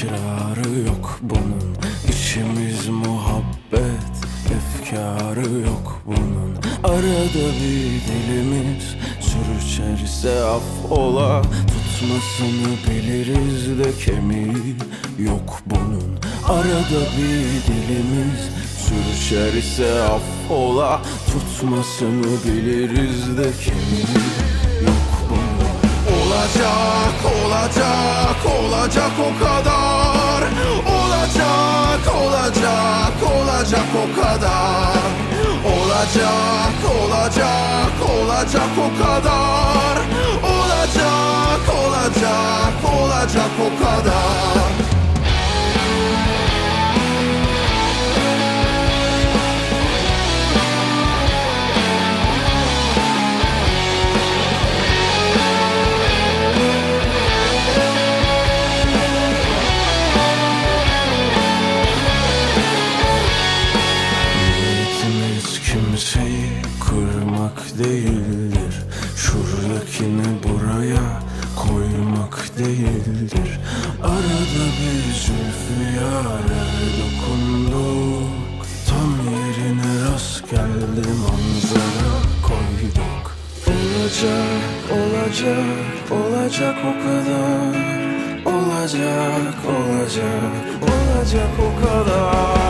Şirarı yok bunun. İçimiz muhabbet Efkarı yok bunun. Arada bir dilimiz Sürçerse af ola. Tutmasını biliriz de kemiği yok bunun. Arada bir dilimiz Sürçerse af ola. Tutmasını biliriz de kemiği yok bunun. Olacak, olacak, olacak o kadar. Olacak o kadar. Olacak, olacak, olacak o kadar. Olacak, olacak, olacak o kadar değildir. Şuradakini buraya koymak değildir. Arada bir zülfü yâre dokunduk. Tam yerine rast geldi manzara koyduk. Olacak, olacak, olacak o kadar. Olacak, olacak, olacak o kadar